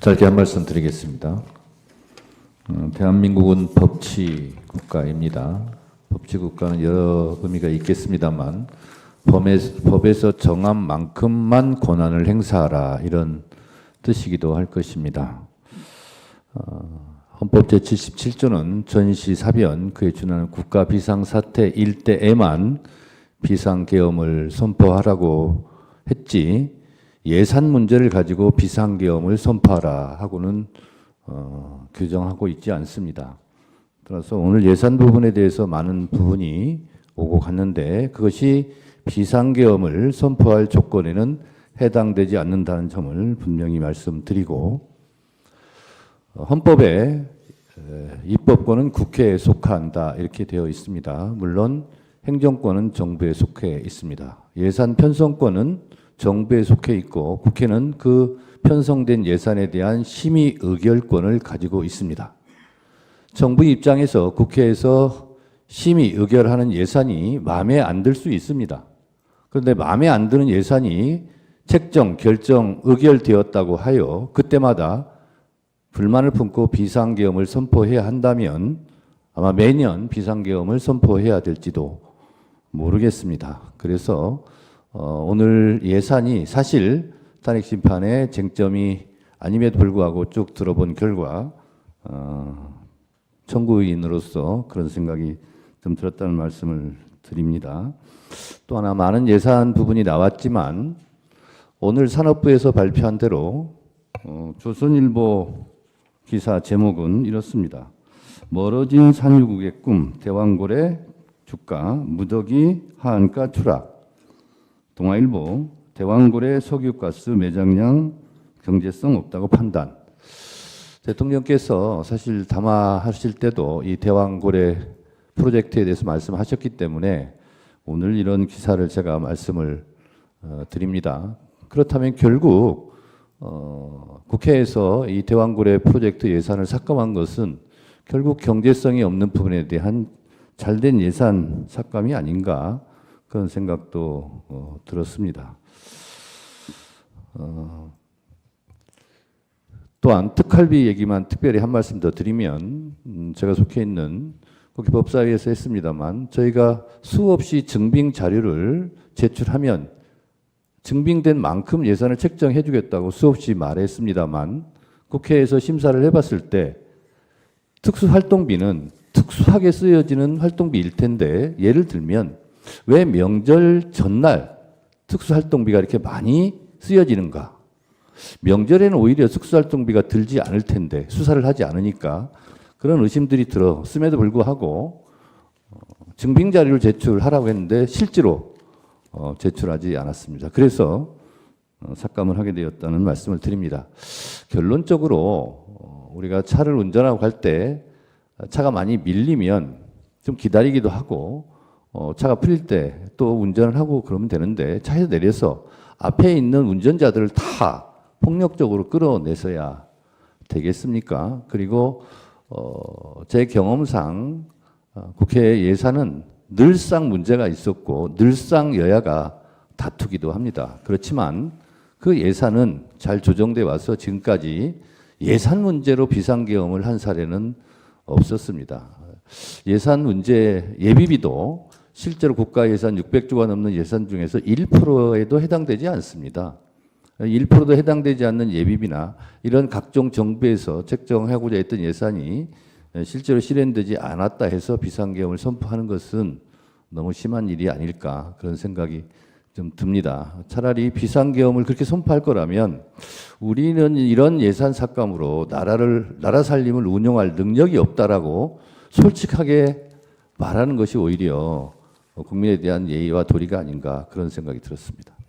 짧게 한 말씀 드리겠습니다. 어, 대한민국은 법치 국가입니다. 법치 국가는 여러 의미가 있겠습니다만 법에, 법에서 정한 만큼만 권한을 행사하라 이런 뜻이기도 할 것입니다. 어, 헌법 제77조는 전시 사변 그에 준하는 국가 비상 사태 일대에만 비상계엄을 선포하라고 했지 예산 문제를 가지고 비상계엄을 선포하라 하고는 어, 규정하고 있지 않습니다. 따라서 오늘 예산 부분에 대해서 많은 부분이 오고 갔는데 그것이 비상계엄을 선포할 조건에는 해당되지 않는다는 점을 분명히 말씀드리고 어, 헌법에 에, 입법권은 국회에 속한다 이렇게 되어 있습니다. 물론 행정권은 정부에 속해 있습니다. 예산 편성권은 정부에 속해 있고 국회는 그 편성된 예산에 대한 심의 의결권을 가지고 있습니다. 정부 입장에서 국회에서 심의 의결하는 예산이 마음에 안 들 수 있습니다. 그런데 마음에 안 드는 예산이 책정, 결정, 의결되었다고 하여 그때마다 불만을 품고 비상계엄을 선포해야 한다면 아마 매년 비상계엄을 선포해야 될지도 모르겠습니다. 그래서 어, 오늘 예산이 사실 탄핵 심판의 쟁점이 아님에도 불구하고 쭉 들어본 결과 어, 청구인으로서 그런 생각이 좀 들었다는 말씀을 드립니다. 또 하나 많은 예산 부분이 나왔지만 오늘 산업부에서 발표한 대로 어, 조선일보 기사 제목은 이렇습니다. 멀어진 산유국의 꿈 대왕고래 주가 무더기 하한가 추락 동아일보 대왕고래 석유가스 매장량 경제성 없다고 판단 대통령께서 사실 담화하실 때도 이 대왕고래 프로젝트에 대해서 말씀하셨기 때문에 오늘 이런 기사를 제가 말씀을 어, 드립니다. 그렇다면 결국 어, 국회에서 이 대왕고래 프로젝트 예산을 삭감한 것은 결국 경제성이 없는 부분에 대한 잘된 예산 삭감이 아닌가 그런 생각도 어, 들었습니다. 어, 또한 특활비 얘기만 특별히 한 말씀 더 드리면 음, 제가 속해 있는 국회 법사위에서 했습니다만 저희가 수없이 증빙 자료를 제출하면 증빙된 만큼 예산을 책정해 주겠다고 수없이 말했습니다만 국회에서 심사를 해봤을 때 특수활동비는 특수하게 쓰여지는 활동비일 텐데 예를 들면 왜 명절 전날 특수활동비가 이렇게 많이 쓰여지는가? 명절에는 오히려 특수활동비가 들지 않을 텐데 수사를 하지 않으니까 그런 의심들이 들었음에도 불구하고 어, 증빙 자료를 제출하라고 했는데 실제로 어, 제출하지 않았습니다. 그래서 어, 삭감을 하게 되었다는 말씀을 드립니다. 결론적으로 어, 우리가 차를 운전하고 갈 때 차가 많이 밀리면 좀 기다리기도 하고 어, 차가 풀릴 때 또 운전을 하고 그러면 되는데 차에서 내려서 앞에 있는 운전자들을 다 폭력적으로 끌어내서야 되겠습니까? 그리고 어, 제 경험상 어, 국회 예산은 늘상 문제가 있었고 늘상 여야가 다투기도 합니다. 그렇지만 그 예산은 잘 조정돼 와서 지금까지 예산 문제로 비상계엄을 한 사례는 없었습니다. 예산 문제 예비비도 실제로 국가 예산 600조가 넘는 예산 중에서 1%에도 해당되지 않습니다. 1%도 해당되지 않는 예비비나 이런 각종 정부에서 책정하고자 했던 예산이 실제로 실현되지 않았다 해서 비상계엄을 선포하는 것은 너무 심한 일이 아닐까 그런 생각이 좀 듭니다. 차라리 비상계엄을 그렇게 선포할 거라면 우리는 이런 예산 삭감으로 나라를 나라 살림을 운영할 능력이 없다라고 솔직하게 말하는 것이 오히려 국민에 대한 예의와 도리가 아닌가 그런 생각이 들었습니다.